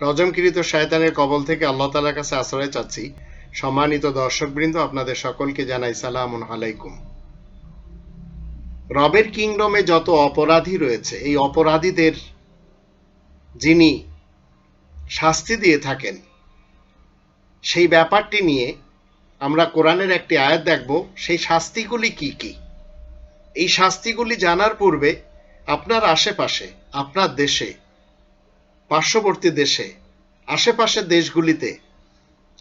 রজমকৃত শয়তানের কবল থেকে আল্লাহ তালার কাছে আশ্রয় চাচ্ছি। সম্মানিত দর্শকবৃন্দ, আপনাদের সকলকে জানাই সালামুন আলাইকুম। রবের কিংডমে যত অপরাধী রয়েছে, এই অপরাধীদের যিনি শাস্তি দিয়ে থাকেন, সেই ব্যাপারটি নিয়ে আমরা কোরআনের একটি আয়াত দেখব। সেই শাস্তিগুলি কি কি? এই শাস্তিগুলি জানার পূর্বে আপনার আশেপাশে, আপনার দেশে পার্শ্ববর্তী দেশে আশেপাশের দেশগুলিতে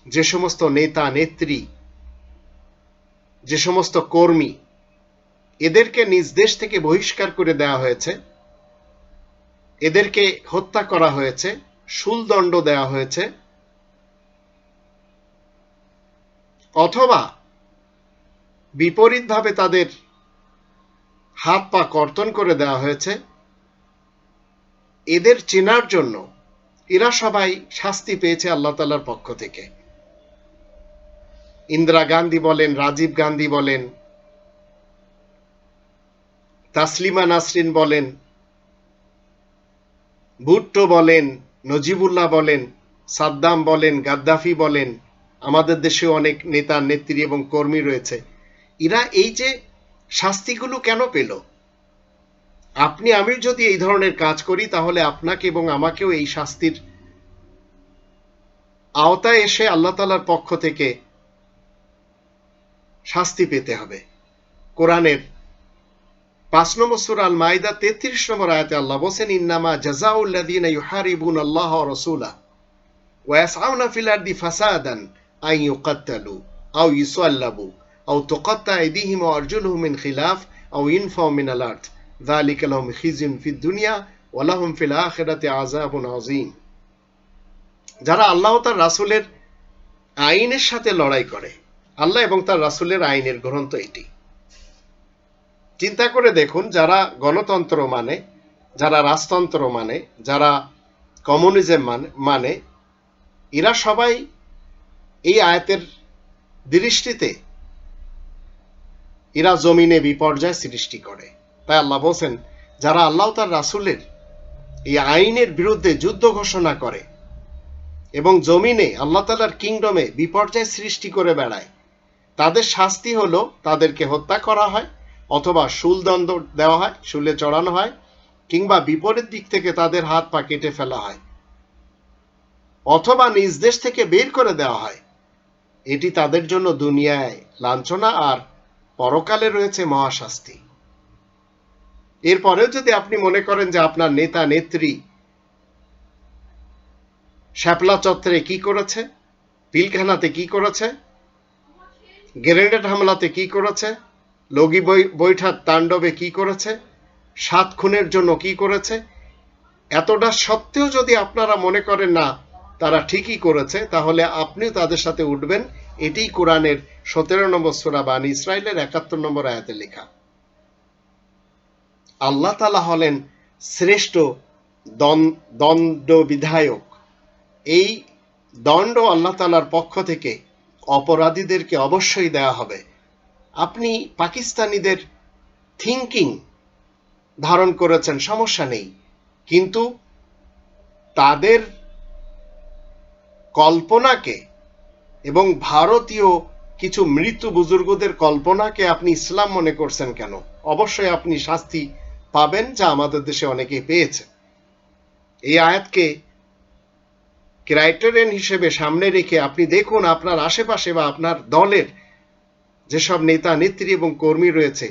যে সমস্ত নেতা, নেত্রী, যে সমস্ত কর্মী, এদেরকে নিজ দেশ থেকে বহিষ্কার করে দেওয়া হয়েছে, এদেরকে হত্যা করা হয়েছে, শুলদণ্ড দেওয়া হয়েছে, অথবা বিপরীতভাবে তাদের হাত পা কর্তন করে দেওয়া হয়েছে এদের চেনার জন্য এরা সবাই শাস্তি পেয়েছে আল্লাহ তালার পক্ষ থেকে। ইন্দিরা গান্ধী বলেন, রাজীব গান্ধী বলেন, তাসলিমা নাসরিন বলেন, ভুট্টো বলেন, নজিবুল্লাহ বলেন, সাদ্দাম বলেন, গাদ্দাফি বলেন, আমাদের দেশে অনেক নেতা, নেত্রী এবং কর্মী রয়েছে। এরা এই যে শাস্তিগুলো কেন পেল? আপনি আমি যদি এই ধরনের কাজ করি, তাহলে আপনাকে এবং আমাকেও এই শাস্তির আওতায় এসে আল্লাহ তালার পক্ষ থেকে শাস্তি পেতে হবে। কোরআনের পাঁচ নম্বর সুরাল মাইদা তেত্রিশ নম্বর আয়াতে আল্লাহ বসেন ইন্নামা জাজাউল্লাদিন আল্লাহ রসুলা আরদি ফাসাদান আই ইউকাত্তালু আও ইউসাল্লাবু আও তুকাত্তা আইদিহিম ওয়া আরজুলুহুম মিন খিলাফ আও ইনফাউ মিন আল আরদ। যারা আল্লাহ তার রাসূলের আইনের সাথে লড়াই করে, আল্লাহ এবং তার রাসূলের আইনের গ্রন্থ এটি। চিন্তা করে দেখুন, যারা গণতন্ত্র মানে যারা রাজতন্ত্র মানে যারা কমিউনিজম মানে মানে এরা সবাই এই আয়াতের দৃষ্টিতে এরা জমিনে বিপর্যয় সৃষ্টি করে। তাই আল্লাহ বলছেন, যারা আল্লাহ তার রাসুলের এই আইনের বিরুদ্ধে যুদ্ধ ঘোষণা করে এবং জমিনে আল্লাহ তালার কিংডমে বিপর্যয় সৃষ্টি করে বেড়ায়, তাদের শাস্তি হলো তাদেরকে হত্যা করা হয় অথবা শুলদণ্ড দেওয়া হয়, শুলে চড়ানো হয় কিংবা বিপরীত দিক থেকে তাদের হাত পা কেটে ফেলা হয় অথবা নিজ দেশ থেকে বের করে দেওয়া হয়। এটি তাদের জন্য দুনিয়ায় লাঞ্ছনা আর পরকালে রয়েছে মহাশাস্তি। এরপরেও যদি আপনি মনে করেন যে আপনার নেতা, নেত্রী শ্যাপলা চত্বরে কি করেছে, পিলখানাতে কি করেছে, গ্রেনেড হামলাতে কি করেছে, লগি বৈঠার তাণ্ডবে কি করেছে, সাত খুনের জন্য কি করেছে, এতটা সত্ত্বেও যদি আপনারা মনে করেন না তারা ঠিকই করেছে, তাহলে আপনিও তাদের সাথে উঠবেন। এটি কোরআনের সতেরো নম্বর সুরা বান ইসরায়েলের একাত্তর নম্বর আয়াতে লেখা। আল্লাহ তালা হলেন শ্রেষ্ঠ দণ্ড বিধায়ক এই দণ্ড আল্লাহ তালার পক্ষ থেকে অপরাধীদেরকে অবশ্যই দেয়া হবে। আপনি পাকিস্তানিদের থিঙ্কিং ধারণ করেছেন, সমস্যা নেই। কিন্তু তাদের কল্পনাকে এবং ভারতীয় কিছু মৃত বুজুর্গদের কল্পনাকে আপনি ইসলাম মনে করছেন কেন? অবশ্যই আপনি শাস্তি পাবেন যা আমাদের দেশে অনেকে পেয়েছে। এই আয়াতকে ক্রাইটেরিয়ান হিসেবে সামনে রেখে আপনি দেখুন আপনার আশেপাশে বা আপনার দলের যেসব নেতা, নেত্রী এবং কর্মী রয়েছে,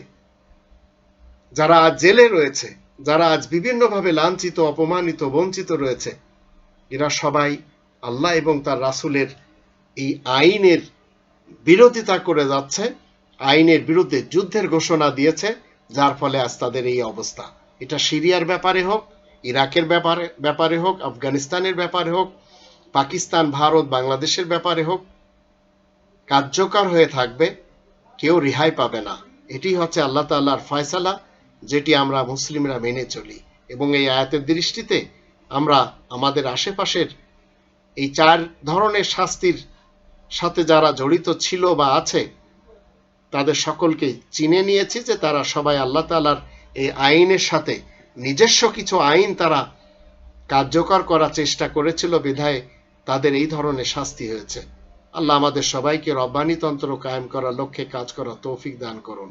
যারা আজ জেলে রয়েছে, যারা আজ বিভিন্নভাবে লাঞ্ছিত, অপমানিত, বঞ্চিত রয়েছে, এরা সবাই আল্লাহ এবং তার রাসুলের এই আইনের বিরোধিতা করে যাচ্ছে, আইনের বিরুদ্ধে যুদ্ধের ঘোষণা দিয়েছে যার ফলে আজ তাদের এই অবস্থা। এটা সিরিয়ার ব্যাপারে হোক, ইরাকের ব্যাপারে ব্যাপারে হোক, আফগানিস্তানের ব্যাপারে হোক, পাকিস্তান, ভারত, বাংলাদেশের ব্যাপারে হোক, কার্যকর হয়ে থাকবে, কেউ রেহাই পাবে না। এটি হচ্ছে আল্লাহ তাল্লাহর ফয়সালা, যেটি আমরা মুসলিমরা মেনে চলি। এবং এই আয়াতের দৃষ্টিতে আমরা আমাদের আশেপাশের এই চার ধরনের শাস্তির সাথে যারা জড়িত ছিল বা আছে তাদের সকলকে চিনে নিয়েছি যে তারা সবাই আল্লাহ তালার এই আইনের সাথে নিজস্ব কিছু আইন তারা কার্যকর করার চেষ্টা করেছিল, বিধায় তাদের এই ধরনের শাস্তি হয়েছে। আল্লাহ আমাদের সবাইকে রব্বানি তন্ত্র কায়েম করার লক্ষ্যে কাজ করা তৌফিক দান করুন।